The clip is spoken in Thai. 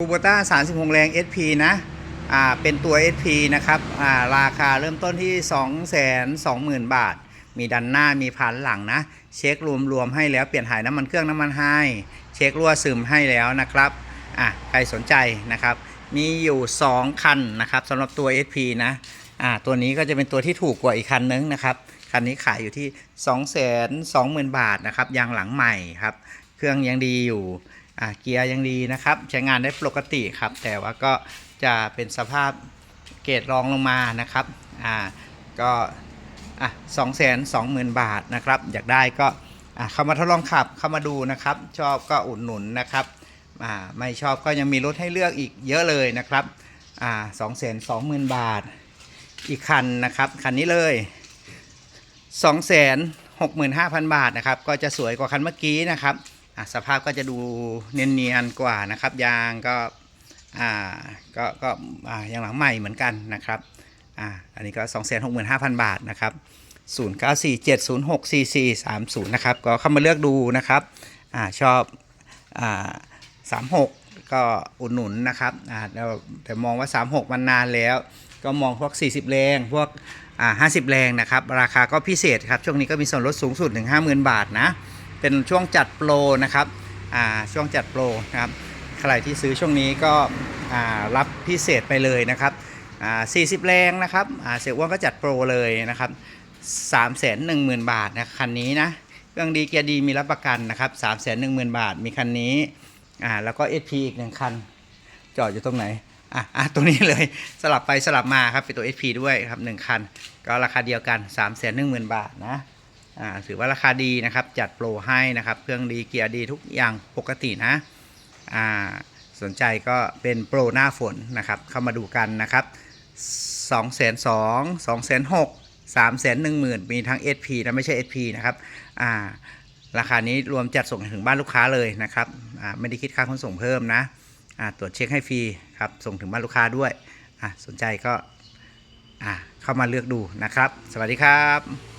คูโบต้า36 แรง SP นะ อ่า เป็นตัว SP นะครับ อ่า ราคาเริ่มต้นที่ 220,000 บาท มีดันหน้า มีพันหลังนะ เช็ครวมๆให้แล้ว เปลี่ยนถ่ายน้ำมันเครื่องน้ำมันให้ เช็ครั่วซึมให้แล้วนะครับ อะ ใครสนใจนะครับ มีอยู่ 2 คันนะครับสำหรับตัว SP นะ อ่า ตัวนี้ก็จะเป็นตัวที่ถูกกว่าอีกคันนึงนะครับ คันนี้ขายอยู่ที่ 220,000 บาทนะครับ ยางหลังใหม่ครับ เครื่องยังดีอยู่ อ่าเกียร์ยังดีนะครับ ใช้งานได้ปกติครับ แต่ว่าก็จะเป็นสภาพเกรดรองลงมานะครับอ่าก็อะสองแสนสองหมื่นบาทนะครับ อยากได้ก็อะเข้ามาทดลองขับเข้ามาดูนะครับ ชอบก็อุดหนุนนะครับอ่าไม่ชอบก็ยังมีรถให้เลือกอีกเยอะเลยนะครับอ่าสองแสนสองหมื่นบาท อีกคันนะครับ คันนี้เลยสองแสนหกหมื่นห้าพันบาทนะครับ ก็จะสวยกว่าคันเมื่อกี้นะครับ สภาพก็จะดูเนียนๆกว่านะครับ ยางก็อ่าก็ก็อ่ายางหลังใหม่เหมือนกันนะครับอ่าอันนี้ก็ 265,000 บาทนะครับ 0947064430 นะครับ ก็เข้ามาเลือกดูนะครับอ่าชอบอ่า36 ก็อุดหนุนนะครับอ่าแต่มองว่า 36 มันนานแล้ว ก็มองพวก 40 แรงพวกอ่า50 แรงนะครับ ราคาก็พิเศษครับ ช่วงนี้ก็มีส่วนลดสูงสุดถึง50,000 บาทนะ เป็นช่วงจัดโปรนะครับอ่าช่วงจัดโปรนะครับใครที่ซื้อช่วงนี้ก็อ่ารับพิเศษไปเลยนะครับอ่า40 แรงนะครับอ่าเสียอ้วนก็จัดโปรเลยนะครับ3 1 0 0 0 0 บาทนะคันนี้นะเครื่องดีเกียร์ดีมีรับประกันนะครับ3 1 0 0 0 0 บาทมีคันนี้อ่าแล้วก็ SP อีกหนึ่งคัน จอดอยู่ตรงไหนอะอะตัวนี้เลยสลับไปสลับมาครับเป็นตัว SP ด้วยครับหนึ่งคัน ก็ราคาเดียวกัน 3 1 0 0 0 0 บาทนะ อ่าถือว่าราคาดีนะครับ จัดโปรให้นะครับ เครื่องดีเกียร์ดีทุกอย่างปกตินะอ่าสนใจก็เป็นโปรหน้าฝนนะครับ เข้ามาดูกันนะครับ2 2 0 0 0 2 2 6 0 0 3 1 0 0 0มีทั้ง SP นะไม่ใช่ SP นะครับอ่าราคานี้รวมจัดส่งถึงบ้านลูกค้าเลยนะครับอ่าไม่ได้คิดค่าขนส่งเพิ่มนะอ่าตรวจเช็คให้ฟรีครับส่งถึงบ้านลูกค้าด้วยอ่าสนใจก็อ่าเข้ามาเลือกดูนะครับ สวัสดีครับ